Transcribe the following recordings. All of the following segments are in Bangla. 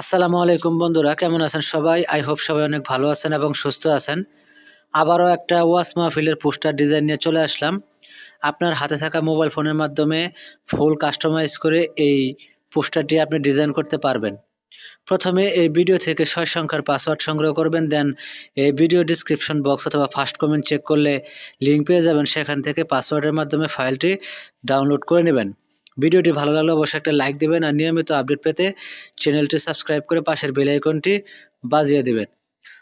আসসালামু আলাইকুম বন্ধুরা, কেমন আছেন সবাই? আই হোপ সবাই অনেক ভালো আছেন এবং সুস্থ আছেন। আবারও একটা ওয়াস মাহফিলের পোস্টার ডিজাইন নিয়ে চলে আসলাম। আপনার হাতে থাকা মোবাইল ফোনের মাধ্যমে ফুল কাস্টমাইজ করে এই পোস্টারটি আপনি ডিজাইন করতে পারবেন। প্রথমে এই ভিডিও থেকে ছয় সংখ্যার পাসওয়ার্ড সংগ্রহ করবেন, দেন এই ভিডিও ডিসক্রিপশন বক্স অথবা ফার্স্ট কমেন্ট চেক করলে লিঙ্ক পেয়ে যাবেন। সেখান থেকে পাসওয়ার্ডের মাধ্যমে ফাইলটি ডাউনলোড করে নেবেন। ভিডিওটি ভালো লাগলে অবশ্যই একটা লাইক দিবেন আর নিয়মিত আপডেট পেতে চ্যানেলটি সাবস্ক্রাইব করে পাশের বেল আইকনটি বাজিয়ে দেবেন।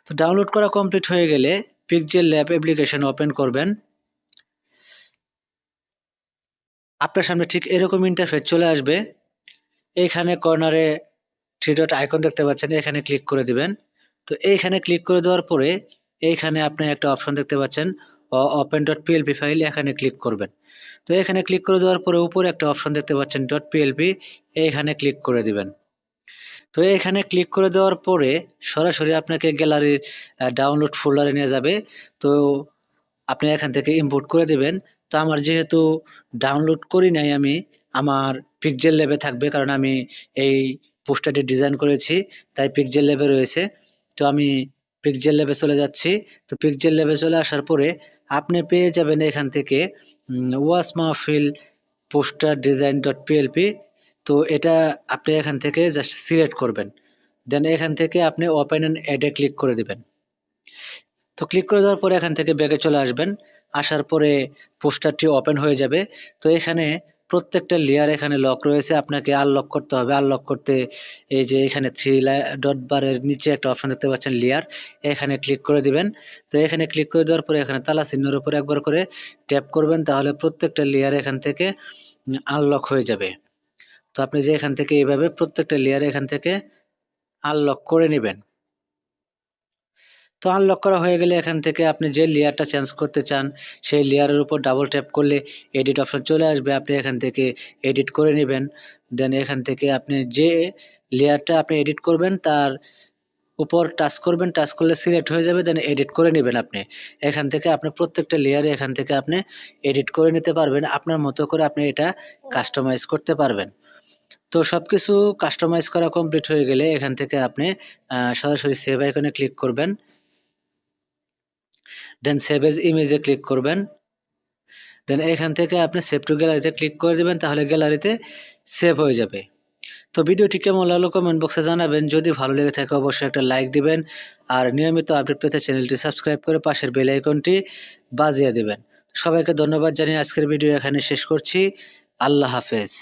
তো ডাউনলোড করা কমপ্লিট হয়ে গেলে পিকজেল ল্যাব অ্যাপ্লিকেশন ওপেন করবেন। আপনার সামনে ঠিক এরকম ইন্টারফেস চলে আসবে। এইখানে কর্নারে থ্রি ডট আইকন দেখতে পাচ্ছেন, এখানে ক্লিক করে দিবেন। তো এইখানে ক্লিক করে দেওয়ার পরে এইখানে আপনি একটা অপশন দেখতে পাচ্ছেন ওপেন ডট পিএলপি ফাইল এখানে ক্লিক করবেন। তো এখানে ক্লিক করে দেওয়ার পরে উপরে একটা অপশন দেখতে পাচ্ছেন ডট পিএলপি এইখানে ক্লিক করে দিবেন। তো এখানে ক্লিক করে দেওয়ার পরে সরাসরি আপনাকে গ্যালারির ডাউনলোড ফোল্ডারে নিয়ে যাবে। তো আপনি এখান থেকে ইম্পোর্ট করে দিবেন। তো আমার যেহেতু ডাউনলোড করি নাই আমি, আমার পিকজেল ল্যাবে থাকবে কারণ আমি এই পোস্টারটি ডিজাইন করেছি, তাই পিকজেল ল্যাবে রয়েছে। তো আমি পিকজেল ল্যাবে চলে যাচ্ছি। তো পিকজেল ল্যাবে চলে আসার পরে আপনি পেয়ে যাবেন এখান থেকে ওয়াস মাহফিল পোস্টার ডিজাইন ডট পিএলপি। তো এটা আপনি এখান থেকে জাস্ট সিলেক্ট করবেন। দেন এখান থেকে আপনি ওপেন অ্যান্ড অ্যাডে ক্লিক করে দেবেন। তো ক্লিক করে দেওয়ার পরে এখান থেকে ব্যাগে চলে আসবেন। আসার পরে পোস্টারটি ওপেন হয়ে যাবে। তো এখানে প্রত্যেকটা লেয়ার এখানে লক রয়েছে, আপনাকে আনলক করতে হবে। আনলক করতে এই যে এখানে থ্রি ডট বারের নিচে একটা অপশন দেখতে পাচ্ছেন লেয়ার এখানে ক্লিক করে দিবেন। তো এখানে ক্লিক করে দেওয়ার পরে এখানে তালা চিহ্নের উপরে একবার করে ট্যাপ করবেন, তাহলে প্রত্যেকটা লেয়ার এখান থেকে আনলক হয়ে যাবে। তো আপনি যে এখান থেকে এইভাবে প্রত্যেকটা লেয়ার এখান থেকে আনলক করে নেবেন। তো আনলক করা হয়ে গেলে এখান থেকে আপনি যে লেয়ারটা চেঞ্জ করতে চান, সেই লেয়ারের উপর ডাবল ট্যাপ করলে এডিট অপশন চলে আসবে। আপনি এখান থেকে এডিট করে নেবেন। দেন এখান থেকে আপনি যে লেয়ারটা আপনি এডিট করবেন, তার উপর টাচ করবেন। টাচ করলে সিলেক্ট হয়ে যাবে দেন এডিট করে নেবেন আপনি। এখান থেকে আপনি প্রত্যেকটা লেয়ারে এখান থেকে আপনি এডিট করে নিতে পারবেন। আপনার মতো করে আপনি এটা কাস্টমাইজ করতে পারবেন। তো সব কিছু কাস্টমাইজ করা কমপ্লিট হয়ে গেলে এখান থেকে আপনি সরাসরি সেভ আইকনে ক্লিক করবেন। দেন সেভ এজ ইমেজে ক্লিক করবেন। দেন এখান থেকে আপনি সেভ টু গ্যালারিতে ক্লিক করে দেবেন, তাহলে গ্যালারিতে সেভ হয়ে যাবে। তো ভিডিওটি কেমন লাগল কমেন্ট বক্সে জানাবেন। যদি ভালো লেগে থাকে, অবশ্যই একটা লাইক দিবেন। আর নিয়মিত আপডেট পেতে চ্যানেলটি সাবস্ক্রাইব করে পাশের বেল আইকনটি বাজিয়ে দেবেন। সবাইকে ধন্যবাদ জানিয়ে আজকের ভিডিও এখানে শেষ করছি। আল্লাহ হাফেজ।